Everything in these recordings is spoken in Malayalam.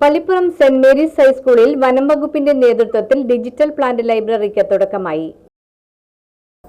പള്ളിപ്പുറം സെന്റ് മേരീസ് ഹൈസ്കൂളിൽ വനം വകുപ്പിന്റെ നേതൃത്വത്തിൽ ഡിജിറ്റൽ പ്ലാന്റ് ലൈബ്രറിക്ക് തുടക്കമായി.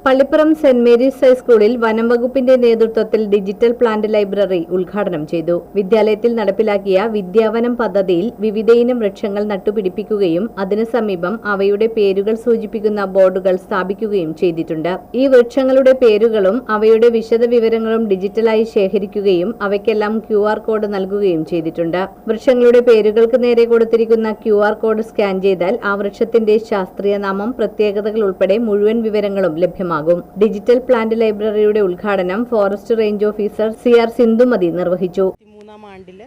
പള്ളിപ്പുറം സെന്റ് മേരീസ് ഹൈസ്കൂളിൽ വനം വകുപ്പിന്റെ നേതൃത്വത്തിൽ ഡിജിറ്റൽ പ്ലാന്റ് ലൈബ്രറി ഉദ്ഘാടനം ചെയ്തു. വിദ്യാലയത്തിൽ നടപ്പിലാക്കിയ വിദ്യാവനം പദ്ധതിയിൽ വിവിധയിനം വൃക്ഷങ്ങൾ നട്ടുപിടിപ്പിക്കുകയും അതിനു സമീപം അവയുടെ പേരുകൾ സൂചിപ്പിക്കുന്ന ബോർഡുകൾ സ്ഥാപിക്കുകയും ചെയ്തിട്ടുണ്ട്. ഈ വൃക്ഷങ്ങളുടെ പേരുകളും അവയുടെ വിശദവിവരങ്ങളും ഡിജിറ്റലായി ശേഖരിക്കുകയും അവയ്ക്കെല്ലാം ക്യു കോഡ് നൽകുകയും ചെയ്തിട്ടുണ്ട്. വൃക്ഷങ്ങളുടെ പേരുകൾക്ക് നേരെ കൊടുത്തിരിക്കുന്ന ക്യു കോഡ് സ്കാൻ ചെയ്താൽ ആ വൃക്ഷത്തിന്റെ ശാസ്ത്രീയ നാമം പ്രത്യേകതകൾ ഉൾപ്പെടെ മുഴുവൻ വിവരങ്ങളും ലഭ്യമാകും. ഡിജിറ്റൽ പ്ലാന്റ് ലൈബ്രറിയുടെ ഉദ്ഘാടനം forest range officer C R Sindhumathi നിർവഹിച്ചു. മൂന്നാം ആണ്ടിൽ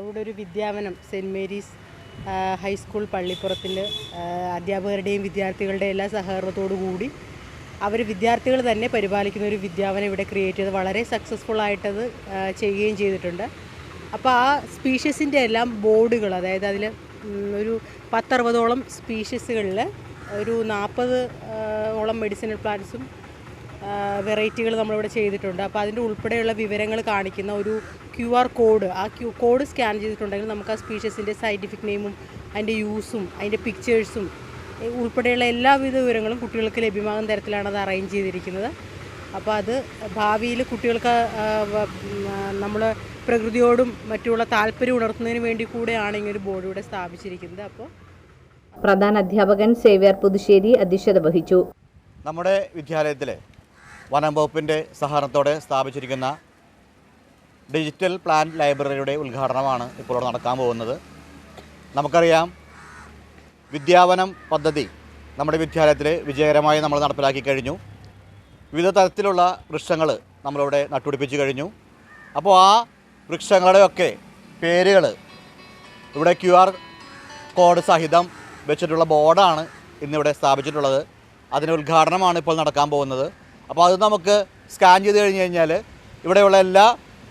ഇവിടെ ഒരു വിദ്യാവനം സെന്റ് മേരീസ് ഹൈസ്കൂൾ പള്ളിപ്പുറത്തിൽ അധ്യാപകരുടെയും വിദ്യാർത്ഥികളുടെയും എല്ലാ സഹകരണത്തോടു കൂടി അവർ വിദ്യാർത്ഥികൾ തന്നെ പരിപാലിക്കുന്ന ഒരു വിദ്യാവനം ഇവിടെ ക്രിയേറ്റ് ചെയ്ത് വളരെ സക്സസ്ഫുൾ ആയിട്ടത് ചെയ്യുകയും ചെയ്തിട്ടുണ്ട്. അപ്പോൾ ആ സ്പീഷ്യസിന്റെ എല്ലാം ബോർഡുകൾ അതായത് അതിൽ ഒരു പത്തറുപതോളം സ്പീഷ്യസുകളിൽ ഒരു നാൽപ്പത് ഓളം മെഡിസിനൽ പ്ലാന്റ്സും വെറൈറ്റികൾ നമ്മളിവിടെ ചെയ്തിട്ടുണ്ട്. അപ്പോൾ അതിന്റെ ഉൾപ്പെടെയുള്ള വിവരങ്ങൾ കാണിക്കുന്ന ഒരു ക്യു ആർ കോഡ് ആ ക്യു കോഡ് സ്കാൻ ചെയ്തിട്ടുണ്ടെങ്കിൽ നമുക്ക് ആ സ്പീഷ്യസിന്റെ സയന്റിഫിക് നെയിമും അതിന്റെ യൂസും അതിന്റെ പിക്ചേഴ്സും ഉൾപ്പെടെയുള്ള എല്ലാവിധ വിവരങ്ങളും കുട്ടികൾക്ക് ലഭ്യമാകുന്ന തരത്തിലാണ് അത് അറേഞ്ച് ചെയ്തിരിക്കുന്നത്. അപ്പോൾ അത് ഭാവിയിൽ കുട്ടികൾക്ക് നമ്മൾ പ്രകൃതിയോടും മറ്റുള്ള താല്പര്യം ഉണർത്തുന്നതിന് വേണ്ടി കൂടെയാണ് ഇങ്ങനെ ഒരു ബോർഡ് ഇവിടെ സ്ഥാപിച്ചിരിക്കുന്നത്. അപ്പോൾ പ്രധാന അധ്യാപകൻ സേവ്യർ പുതുശ്ശേരി അധ്യക്ഷത വഹിച്ചു. നമ്മുടെ വിദ്യാലയത്തിലെ വനം വകുപ്പിന്റെ സഹകരണത്തോടെ സ്ഥാപിച്ചിരിക്കുന്ന ഡിജിറ്റൽ പ്ലാൻ ലൈബ്രറിയുടെ ഉദ്ഘാടനമാണ് ഇപ്പോൾ നടക്കാൻ പോകുന്നത്. നമുക്കറിയാം വിദ്യാവനം പദ്ധതി നമ്മുടെ വിദ്യാലയത്തിൽ വിജയകരമായി നമ്മൾ നടപ്പിലാക്കി കഴിഞ്ഞു. വിവിധ തരത്തിലുള്ള വൃക്ഷങ്ങൾ നമ്മളിവിടെ നട്ടുപിടിപ്പിച്ച് കഴിഞ്ഞു. അപ്പോൾ ആ വൃക്ഷങ്ങളുടെയൊക്കെ പേരുകൾ ഇവിടെ ക്യു ആർ കോഡ് സഹിതം വെച്ചിട്ടുള്ള ബോർഡാണ് ഇന്നിവിടെ സ്ഥാപിച്ചിട്ടുള്ളത്. അതിന്റെ ഉദ്ഘാടനമാണ് ഇപ്പോൾ നടക്കാൻ പോകുന്നത്. അപ്പോൾ അത് നമുക്ക് സ്കാൻ ചെയ്ത് കഴിഞ്ഞ് കഴിഞ്ഞാൽ ഇവിടെയുള്ള എല്ലാ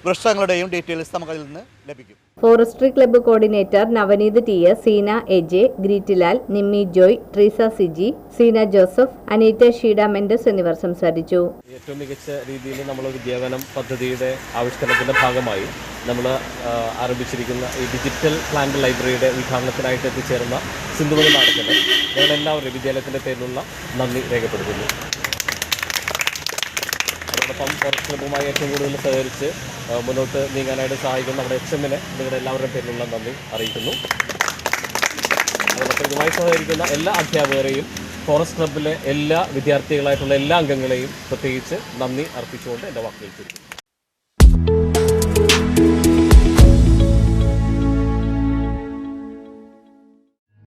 വൃക്ഷങ്ങളുടെയും ഡീറ്റെയിൽസ് നമുക്ക് അതിൽ നിന്ന് ലഭിക്കും. Forestry club coordinator Navneeth T S Seena AJ Greetilal Nimmi Joy Treesa Siji Seena Joseph Aneeta Sheeda Mendez എന്നിവർ സംസാരിച്ചു. ഏറ്റവും മികച്ച രീതിയിൽ നമ്മൾ വിദ്യാഭ്യാന പദ്ധതിയുടെ ആവിഷ്കരണത്തിന്റെ ഭാഗമായി നമ്മൾ ആരംഭിച്ചിരിക്കുന്ന ഈ ഡിജിറ്റൽ പ്ലാന്റ് ലൈബ്രറിയുടെ ഉദ്ഘാടനത്തിനായിട്ട് എത്തിച്ചേർന്ന സിന്ധുമതി നാടകത്തിന് ഞങ്ങളെല്ലാവരും വിദ്യാലയത്തിന്റെ പേരിലുള്ള നന്ദി രേഖപ്പെടുത്തുന്നു. അതോടൊപ്പം ഫോറസ്റ്റ് ക്ലബ്ബുമായി ഏറ്റവും കൂടുതൽ സഹകരിച്ച് മുന്നോട്ട് നീങ്ങാനായിട്ട് സഹായിക്കുന്ന നമ്മുടെ എച്ച് എമ്മിനെ നിങ്ങളുടെ എല്ലാവരുടെയും പേരിലുള്ള നന്ദി അറിയിക്കുന്നു. അതോടൊപ്പം ഇതുമായി സഹകരിക്കുന്ന എല്ലാ അധ്യാപകരെയും ഫോറസ്റ്റ് ക്ലബ്ബിലെ എല്ലാ വിദ്യാർത്ഥികളായിട്ടുള്ള എല്ലാ അംഗങ്ങളെയും പ്രത്യേകിച്ച് നന്ദി അർപ്പിച്ചുകൊണ്ട് എന്റെ വാക്കുകൾ ചുരുക്കുന്നു